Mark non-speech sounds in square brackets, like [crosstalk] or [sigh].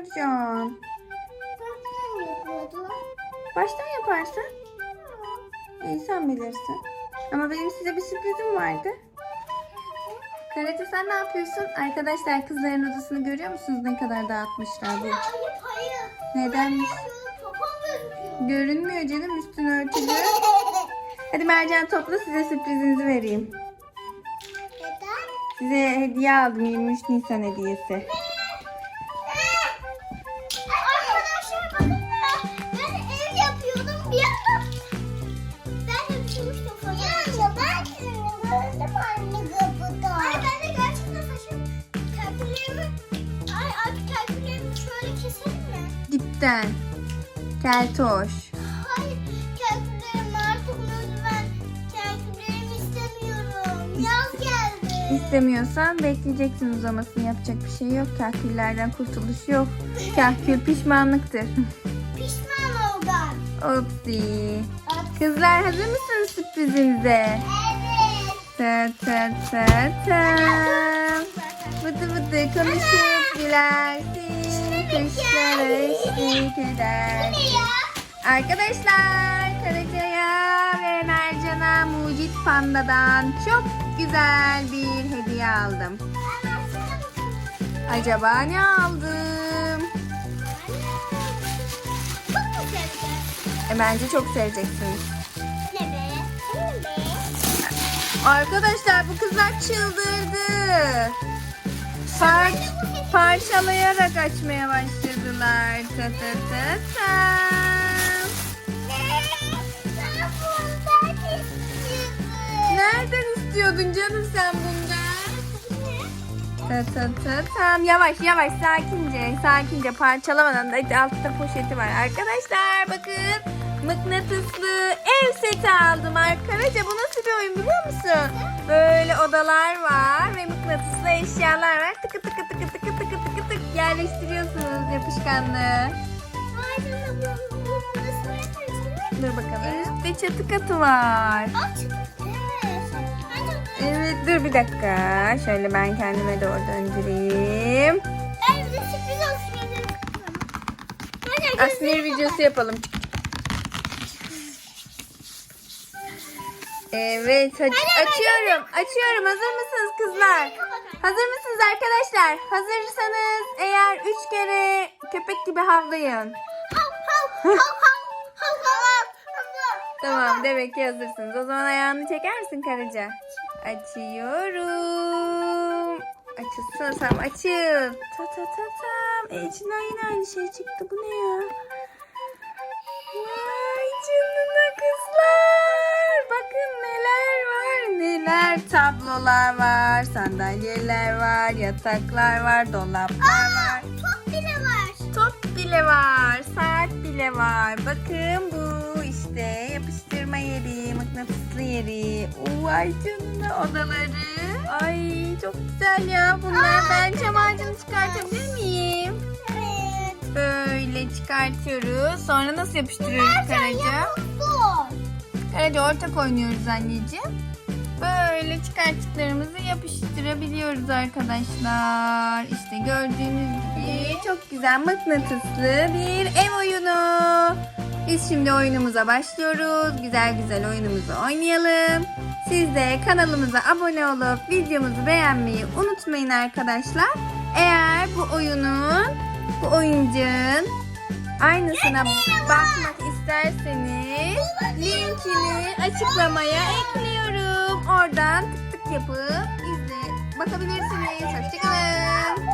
Emercan. Baştan yaparsın. İyi sen bilirsin. Ama benim size bir sürprizim vardı. Karate sen ne yapıyorsun? Arkadaşlar kızların odasını görüyor musunuz ne kadar dağıtmışlar bu? Hayır hayır. Nedenmiş? Görünmüyor canım üstün örtülü. [laughs] Hadi Mercan topla size sürprizinizi vereyim. Neden? Size hediye aldım 23 Nisan hediyesi. Anne kapıda. Ay ben de gerçekten saçım kalplerimi Ay artık kalplerimi şöyle keselim mi? Dipten. Keltoş. Hayır kalplerimi artık lütfen kalplerimi istemiyorum. Yaz geldi. İstemiyorsan bekleyeceksin uzamasını yapacak bir şey yok. Kahküllerden kurtuluş yok. Kahkül pişmanlıktır. [laughs] Pişman oldum. Opsi. Kızlar hazır mısınız sürprizimize? Evet. Ta ta ta ta. Vıdı vıdı konuşup gülersin. Kuşlara eşlik eder. Ne ya? Arkadaşlar Karaca'ya ve Mercan'a Mucit Panda'dan çok güzel bir hediye aldım. Acaba ne aldım? E, bence çok seveceksiniz. Arkadaşlar bu kızlar çıldırdı. Par parçalayarak açmaya başladılar. Ta ta ta ta. Nereden istiyordun canım sen bundan? Ta ta ta tam yavaş yavaş sakince sakince parçalamadan da altta poşeti var arkadaşlar bakın mıknatıslı ev seti aldım arkadaşlar bu oyun biliyor musun? Böyle odalar var ve mıknatıslı eşyalar var tıkı tıkı tıkı tıkı tıkı tıkı tık yerleştiriyorsunuz yapışkanlı. Dur bakalım. Üstte çatı katı var. Evet dur bir dakika. Şöyle ben kendime doğru döndüreyim. Asmir videosu yapalım. Evet hadi açıyorum. Açıyorum. Hazır mısınız kızlar? Hazır mısınız arkadaşlar? Hazırsanız eğer üç kere köpek gibi havlayın. Tamam demek ki hazırsınız. O zaman ayağını çeker misin Karaca? Açıyorum. Açılsın açıl. Ta ta ta tam. E, içinden yine aynı şey çıktı. Bu ne ya? Tablolar var. Sandalyeler var. Yataklar var. Dolaplar var. Top bile var. Saat bile var. Bakın bu işte yapıştırma yeri, mıknatıslı yeri. Vay canına odaları. Ay çok güzel ya bunlar. Ben çam ağacını çıkartabilir miyim? Böyle çıkartıyoruz. Sonra nasıl yapıştırıyoruz Karaca? Karaca ortak oynuyoruz anneciğim. Böyle çıkarttıklarımızı yapıştırabiliyoruz arkadaşlar. İşte gördüğünüz gibi çok güzel mıknatıslı bir ev oyunu. Biz şimdi oyunumuza başlıyoruz. Güzel güzel oyunumuzu oynayalım. Siz de kanalımıza abone olup videomuzu beğenmeyi unutmayın arkadaşlar. Eğer bu oyunun, bu oyuncağın aynısına bakmak isterseniz linkini açıklamaya ekliyorum. Oradan tık tık yapıp izle bakabilirsiniz. Hoşçakalın.